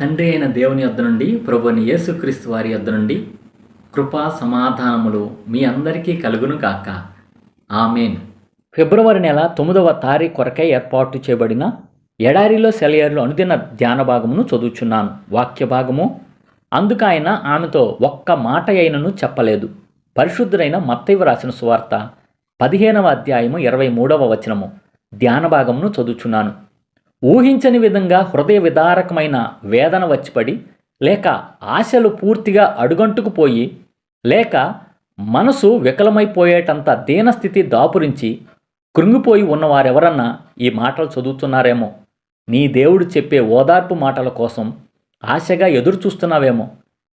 తండ్రి అయిన దేవుని యొద్ద నుండి ప్రభుని యేసుక్రీస్తు వారి యొద్ద నుండి కృపా సమాధానములు మీ అందరికీ కలుగును కాక ఆమెన్. ఫిబ్రవరి నెల తొమ్మిదవ తారీఖు కొరకై ఏర్పాటు చేయబడిన ఎడారిలో సెలయర్లు అనుదిన ధ్యాన భాగమును చదువుచున్నాను. వాక్య భాగము అందుకు ఆయన ఆమెతో ఒక్క మాట అయినను చెప్పలేదు. పరిశుద్ధుడైన మత్తయ్య రాసిన సువార్త పదిహేనవ అధ్యాయము ఇరవై మూడవ వచనము ధ్యాన భాగమును చదువుచున్నాను. ఊహించని విధంగా హృదయ విదారకమైన వేదన వచ్చిపడి లేక ఆశలు పూర్తిగా అడుగంటుకుపోయి లేక మనసు వికలమైపోయేటంత దీనస్థితి దాపురించి కృంగిపోయి ఉన్నవారెవరన్నా ఈ మాటలు చదువుతున్నారేమో. నీ దేవుడు చెప్పే ఓదార్పు మాటల కోసం ఆశగా ఎదురు చూస్తున్నావేమో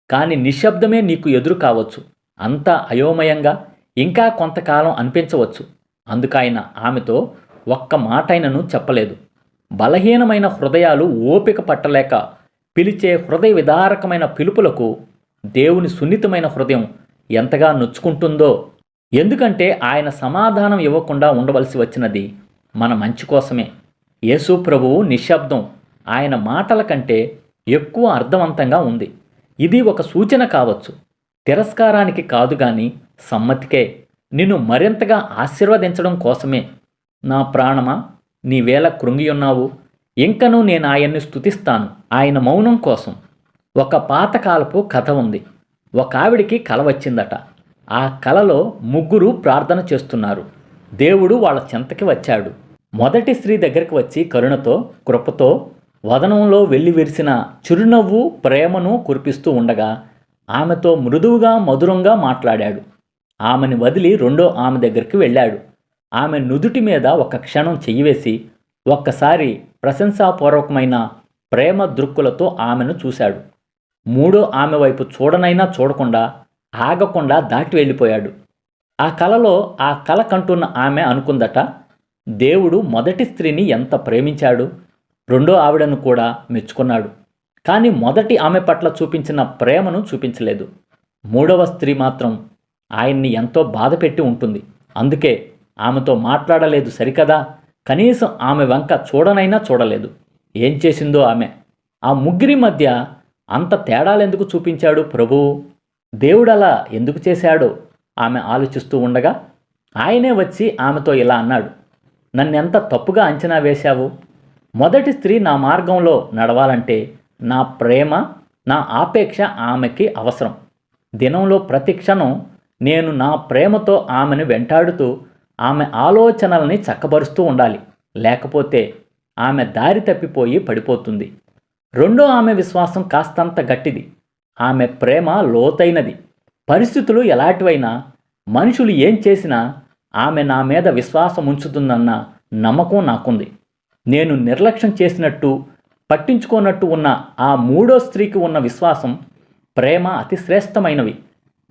కానీ నిశ్శబ్దమే నీకు ఎదురు కావచ్చు. అంతా అయోమయంగా ఇంకా కొంతకాలం అనిపించవచ్చు. అందుకైన ఆమెతో ఒక్క మాటైనను చెప్పలేదు. బలహీనమైన హృదయాలు ఓపిక పట్టలేక పిలిచే హృదయ విదారకమైన పిలుపులకు దేవుని సున్నితమైన హృదయం ఎంతగా నొచ్చుకుంటుందో. ఎందుకంటే ఆయన సమాధానం ఇవ్వకుండా ఉండవలసి వచ్చినది మన మంచి కోసమే. యేసు ప్రభువు నిశ్శబ్దం ఆయన మాటల కంటే ఎక్కువ అర్థవంతంగా ఉంది. ఇది ఒక సూచన కావచ్చు. తిరస్కారానికి కాదు కానీ సమ్మతికే. నిన్ను మరింతగా ఆశీర్వదించడం కోసమే. నా ప్రాణమా? నీవేళ కృంగియున్నావు ఇంకనూ నేను ఆయన్ని స్తుతిస్తాను ఆయన మౌనం కోసం. ఒక పాతకాలపు కథ ఉంది ఒక ఆవిడికి కల వచ్చిందట. ఆ కలలో ముగ్గురు ప్రార్థన చేస్తున్నారు. దేవుడు వాళ్ళ చెంతకి వచ్చాడు. మొదటి స్త్రీ దగ్గరికి వచ్చి కరుణతో కృపతో వదనంలో వెళ్ళి విరిసిన చిరునవ్వు ప్రేమను కురిపిస్తూ ఉండగా ఆమెతో మృదువుగా మధురంగా మాట్లాడాడు. ఆమెని వదిలి రెండో ఆమె దగ్గరికి వెళ్ళాడు. ఆమె నుదుటి మీద ఒక క్షణం చెయ్యివేసి ఒక్కసారి ప్రశంసాపూర్వకమైన ప్రేమ దృక్కులతో ఆమెను చూశాడు. మూడో ఆమె వైపు చూడనైనా చూడకుండా ఆగకుండా దాటి వెళ్ళిపోయాడు. ఆ కలలో ఆ కల కంటున్న ఆమె అనుకుందట దేవుడు మొదటి స్త్రీని ఎంత ప్రేమించాడు రెండో ఆవిడను కూడా మెచ్చుకున్నాడు. కానీ మొదటి ఆమె పట్ల చూపించిన ప్రేమను చూపించలేదు. మూడవ స్త్రీ మాత్రం ఆయన్ని ఎంతో బాధ పెట్టి ఉంటుంది. అందుకే ఆమెతో మాట్లాడలేదు సరికదా? కనీసం ఆమె వంక చూడనైనా చూడలేదు. ఏం చేసిందో ఆమె? ఆ ముగ్గురి మధ్య అంత తేడాలెందుకు చూపించాడు ప్రభువు దేవుడలా ఎందుకు చేశాడో ఆమె ఆలోచిస్తూ ఉండగా ఆయనే వచ్చి ఆమెతో ఇలా అన్నాడు. నన్నెంత తప్పుగా అంచనా వేశావు? మొదటి స్త్రీ నా మార్గంలో నడవాలంటే నా ప్రేమ నా ఆపేక్ష ఆమెకి అవసరం. దినంలో ప్రతి క్షణం నేను నా ప్రేమతో ఆమెను వెంటాడుతూ ఆమె ఆలోచనల్ని చక్కబరుస్తూ ఉండాలి. లేకపోతే ఆమె దారి తప్పిపోయి పడిపోతుంది. రెండో ఆమె విశ్వాసం కాస్తంత గట్టిది. ఆమె ప్రేమ లోతైనది. పరిస్థితులు ఎలాంటివైనా మనుషులు ఏం చేసినా ఆమె నా మీద విశ్వాసం ఉంచుతుందన్న నమ్మకం నాకుంది. నేను నిర్లక్ష్యం చేసినట్టు పట్టించుకోనట్టు ఉన్న ఆ మూడో స్త్రీకి ఉన్న విశ్వాసం ప్రేమ అతి శ్రేష్టమైనవి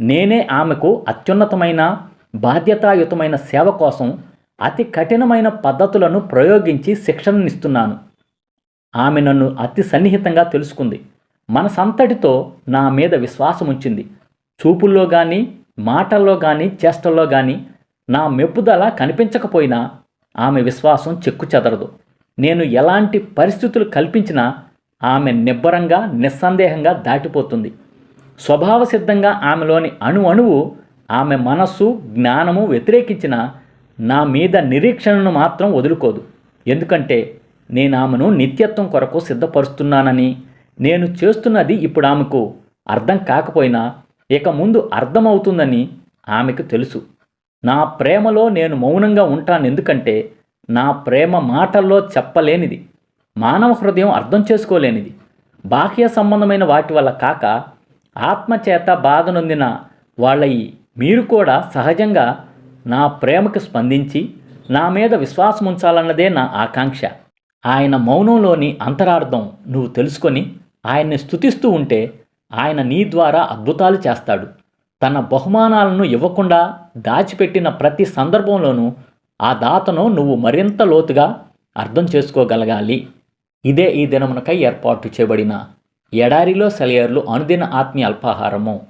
నేనే ఆమెకు అత్యున్నతమైన బాధ్యతాయుతమైన సేవ కోసం అతి కఠినమైన పద్ధతులను ప్రయోగించి శిక్షణనిస్తున్నాను. ఆమె నన్ను అతి సన్నిహితంగా తెలుసుకుంది. మన సంతటితో నా మీద విశ్వాసం ఉంచింది చూపుల్లో కానీ మాటల్లో కానీ చేష్టల్లో కానీ నా మెప్పుదల కనిపించకపోయినా ఆమె విశ్వాసం చెక్కు చెదరదు. నేను ఎలాంటి పరిస్థితులు కల్పించినా ఆమె నిబ్బరంగా నిస్సందేహంగా దాటిపోతుంది. స్వభావ సిద్ధంగా ఆమెలోని అణు అణువు ఆమె మనస్సు జ్ఞానము వ్యతిరేకించిన నా మీద నిరీక్షణను మాత్రం వదులుకోదు. ఎందుకంటే నేను ఆమెను నిత్యత్వం కొరకు సిద్ధపరుస్తున్నానని నేను చేస్తున్నది ఇప్పుడు ఆమెకు అర్థం కాకపోయినా ఇక ముందు అర్థమవుతుందని ఆమెకు తెలుసు. నా ప్రేమలో నేను మౌనంగా ఉంటాను ఎందుకంటే నా ప్రేమ మాటల్లో చెప్పలేనిది. మానవ హృదయం అర్థం చేసుకోలేనిది. బాహ్య సంబంధమైన వాటి వల్ల కాక ఆత్మచేత బాధనొందిన వాళ్ళ ఈ మీరు కూడా సహజంగా నా ప్రేమకు స్పందించి నా మీద విశ్వాసం ఉంచాలన్నదే నా ఆకాంక్ష. ఆయన మౌనంలోని అంతరార్థం నువ్వు తెలుసుకొని ఆయన్ని స్తుతిస్తూ ఉంటే ఆయన నీ ద్వారా అద్భుతాలు చేస్తాడు. తన బహుమానాలను ఇవ్వకుండా దాచిపెట్టిన ప్రతి సందర్భంలోనూ ఆ దాతను నువ్వు మరింత లోతుగా అర్థం చేసుకోగలగాలి. ఇదే ఈ దినమునకై ఏర్పాటు చేయబడిన ఎడారిలో సెలయర్లు అనుదిన ఆత్మీయ అల్పాహారము.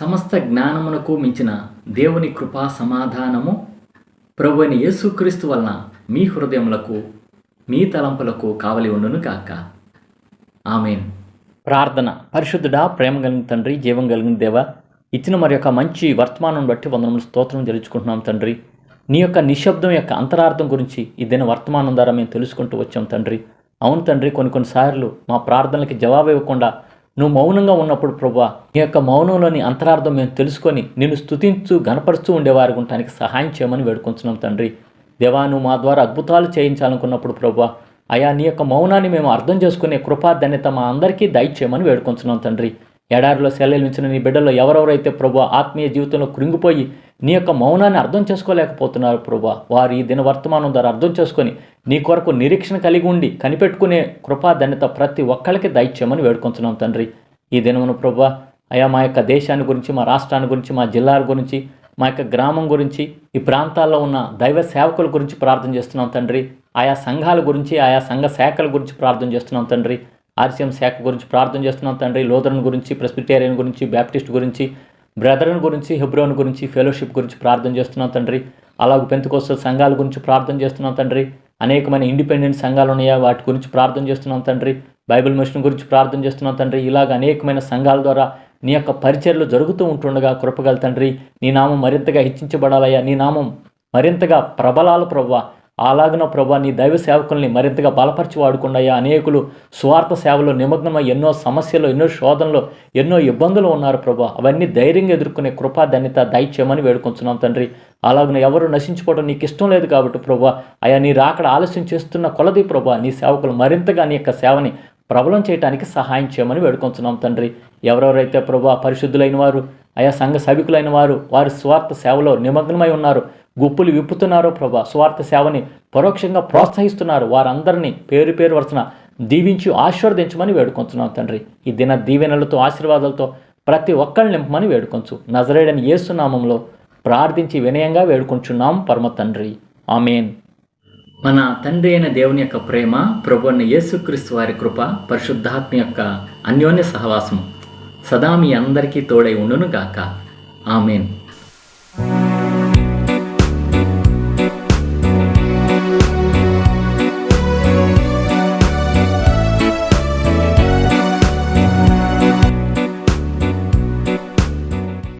సమస్త జ్ఞానమునకు మించిన దేవుని కృపా సమాధానము ప్రభుని యేసుక్రీస్తు వలన మీ హృదయములకు మీ తలంపులకు కావలి ఉండును కాక ఆమెన్. ప్రార్థన. పరిశుద్ధుడా ప్రేమ కలిగిన తండ్రి జీవం కలిగిన దేవ ఇచ్చిన మరి యొక్క మంచి వర్తమానం బట్టి వందనములు స్తోత్రం తెలుసుకుంటున్నాం తండ్రి. నీ యొక్క నిశ్శబ్దం యొక్క అంతరార్థం గురించి ఇదైన వర్తమానం ద్వారా మేము తెలుసుకుంటూ వచ్చాం తండ్రి. అవును తండ్రి కొన్ని కొన్నిసార్లు మా ప్రార్థనలకి జవాబు ఇవ్వకుండా నువ్వు మౌనంగా ఉన్నప్పుడు ప్రభా నీ యొక్క మౌనంలోని అంతరార్థం మేము తెలుసుకొని నిన్ను స్థుతించు గనపరుస్తూ ఉండేవారు ఉండటానికి సహాయం చేయమని వేడుకుంటున్నాం తండ్రి. దేవా నువ్వు మా ద్వారా అద్భుతాలు చేయించాలనుకున్నప్పుడు ప్రభా అయా నీ యొక్క మౌనాన్ని మేము అర్థం చేసుకునే కృపా ధన్యత మా అందరికీ దయచేయమని వేడుకుంటున్నాం తండ్రి. ఎడారిలో సెలవించిన నీ బిడ్డలో ఎవరెవరైతే ప్రభు ఆత్మీయ జీవితంలో కృంగిపోయి నీ యొక్క మౌనాన్ని అర్థం చేసుకోలేకపోతున్నారు ప్రభు వారు ఈ దిన వర్తమానం ద్వారా అర్థం చేసుకొని నీ కొరకు నిరీక్షణ కలిగి ఉండి కనిపెట్టుకునే కృపాధన్యత ప్రతి ఒక్కరికి దయచేయమని వేడుకుంటున్నాం తండ్రి. ఈ దినమును ప్రభు అయా మా యొక్క దేశాన్ని గురించి మా రాష్ట్రాన్ని గురించి మా జిల్లాల గురించి మా యొక్క గ్రామం గురించి ఈ ప్రాంతాల్లో ఉన్న దైవ సేవకుల గురించి ప్రార్థన చేస్తున్నాం తండ్రి. ఆయా సంఘాల గురించి ఆయా సంఘ శాఖల గురించి ప్రార్థన చేస్తున్నాం తండ్రి. ఆర్సీఎం శాఖ గురించి ప్రార్థన చేస్తున్నాం తండ్రి. లోదరన్ గురించి ప్రెస్బిటేరియన్ గురించి బ్యాప్టిస్ట్ గురించి బ్రదరన్ గురించి హెబ్రోన్ గురించి ఫెలోషిప్ గురించి ప్రార్థన చేస్తున్నాం తండ్రి. అలాగే పెంతుకోస్త సంఘాల గురించి ప్రార్థన చేస్తున్నాం తండ్రి. అనేకమైన ఇండిపెండెంట్ సంఘాలు ఉన్నాయా? వాటి గురించి ప్రార్థన చేస్తున్నాం తండ్రి. బైబిల్ మిషన్ గురించి ప్రార్థన చేస్తున్నాం తండ్రి. ఇలాగ అనేకమైన సంఘాల ద్వారా నీ యొక్క పరిచర్లు జరుగుతూ ఉంటుండగా కృపగల తండ్రి. నీ నామం మరింతగా హెచ్చించబడాలయ్యా. నీ నామం మరింతగా ప్రబలాలు ప్రభా అలాగన ప్రభా నీ దైవ సేవకుల్ని మరింతగా బలపరిచి వాడుకున్నాయా అనేకులు స్వార్థ సేవలో నిమగ్నమై ఎన్నో సమస్యలు ఎన్నో శోధనలు ఎన్నో ఇబ్బందులు ఉన్నారు ప్రభా. అవన్నీ ధైర్యంగా ఎదుర్కొనే కృపా ధన్యత దయచేయమని వేడుకుంటున్నాం తండ్రి. అలాగన ఎవరు నశించుకోవడం నీకు ఇష్టం లేదు కాబట్టి ప్రభా అయా నీ రాకడ ఆలస్యం చేస్తున్న కొలది ప్రభా నీ సేవకులు మరింతగా నీ యొక్క సేవని ప్రబలం చేయడానికి సహాయం చేయమని వేడుకుంటున్నాం తండ్రి. ఎవరెవరైతే ప్రభా పరిశుద్ధులైన వారు ఆయా సంఘ సభికులైన వారు వారి స్వార్థ సేవలో నిమగ్నమై ఉన్నారు గుప్పులు విప్పుతున్నారో ప్రభా. స్వార్థ సేవని పరోక్షంగా ప్రోత్సహిస్తున్నారు. వారందరినీ పేరు పేరు వరుసన దీవించి ఆశీర్వదించమని వేడుకొంచున్నాం తండ్రి. ఈ దిన దీవెనలతో ఆశీర్వాదాలతో ప్రతి ఒక్కరిని నింపమని వేడుకొంచు. నజరేడని ఏసునామంలో ప్రార్థించి వినయంగా వేడుకొంచున్నాం పరమ తండ్రి. ఆమెన్. మన తండ్రి అయిన దేవుని యొక్క ప్రేమ ప్రభుని యేసుక్రీస్తు వారి కృప పరిశుద్ధాత్మ యొక్క అన్యోన్య సహవాసం సదా మీ అందరికీ తోడై ఉండును గాక ఆమెన్.